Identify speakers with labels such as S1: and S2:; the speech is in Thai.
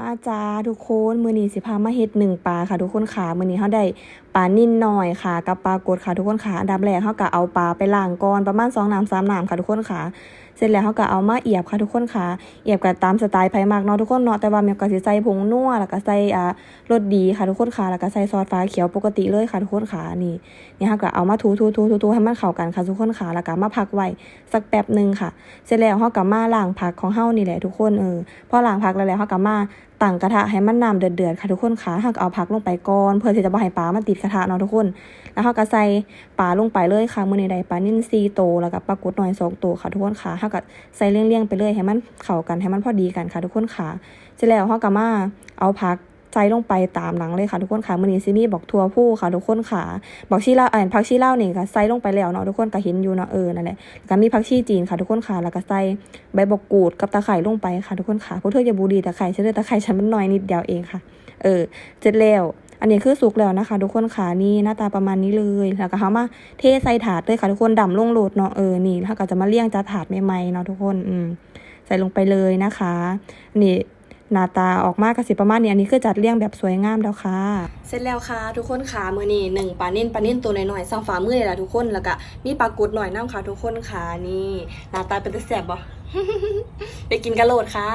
S1: มาจ้าทุกคนมือนี้สิพามาเฮ็ดหนึ่งปลาค่ะ ทุกคนขามือนี้เขาได้ปลานิ่นหน่อยค่ะ กับปลากดค่ะ ทุกคนขาอันดับแรกเขาก็เอาปลาไปล้างก่อนประมาณสองน้ำ3น้ำค่ะทุกคนขาเสร็จแล้วเขาก็เอามาเอียบค่ะทุกคนค่ะเอียบกับตามสไตล์ไผมักเนาะทุกคนเนาะแต่ว่ามีก็สิใส่ผงนัวแล้วก็ใส่อ่ารสดีค่ะทุกคนค่ะแล้วก็ใส่ซอสฟ้าเขียวปกติเลยค่ะทุกคนค่ะนี่นี่เฮาก็เอามาถูๆๆๆให้มันเข้ากันค่ะทุกคนค่ะแล้วก็มาพักไว้สักแป๊บหนึ่งค่ะ เสร็จแล้วเขาก็มาล้างผักของเฮานี่แหละทุกคนเออพอล้างผักแล้วแล้วเขาก็มา ตั้งกระทะให้มันน้ำเดือดๆค่ะทุกคนค่ะหากเอาผักลงไปก่อน เพื่อที่จะบ่ให้ปลามันติดกระทะเนาะทุกคน แล้วเขาก็ใส่ปลาลงไปเลยค่ะมื้อนี้ได้ปลานิ่น4โตแล้วก็ปลากุดน้อย2โตวค่ะทุกคนค่ะเขาก็ใส่เลี่ยงๆไปเลยให้มันเข้ากันให้มันพอดีกันค่ะทุกคนค่ะเสร็จแล้วเขาก็มาเอาผัก ใส่ลงไปตามหลังเลยค่ะทุกคนค่ะมือนี้สิมีบอกทั่วผู้ค่ะทุกคนค่ะบอกชีเล่าเอ่อผักชีเล่าวนี่ก็ใส่ลงไปแล้วเนาะทุกคนก็เห็นอยู่เนาะเออนั่นแหละแล้วก็มีผักชีจีนค่ะทุกคนค่ะแล้วก็ใส่ใบบักกูดกับตะไคร้ลงไปค่ะทุกคนค่ะพวกเธออย่าบูดีตะไคร้ฉันเลยตะไคร้ฉันมันน้อยนิดเดียวเองค่ะ เออเสร็จแล้วอันนี้คือสุกแล้วนะคะ ทุกคนค่ะนี่หน้าตาประมาณนี้เลยแล้วก็เขามาเทใส่ถาดเลยค่ะทุกคนดำลงโหลดเนาะเออนี่แล้วก็จะมาเลี้ยงจานถาดใหม่ๆเนาะทุกคนอืมใส่ลงไปเลยนะคะ นี่ หน้าตาออกมากระสิประมาณนี้อันนี้คือจัดเลี้ยงแบบสวยงามแล้วค่ะ เสร็จแล้วค่ะ ทุกคนค่ะมือนี่หนึ่งปลานิ่นปลานิ่นตัวน้อยๆสองฝ่ามือเลยล่ะทุกคนแล้วก็มีปลากุดหน่อยน้ำค่ะ ทุกคนค่ะนี่หน้าตาเป็นตะแสบบ่ไปกินกระโหลดค่ะ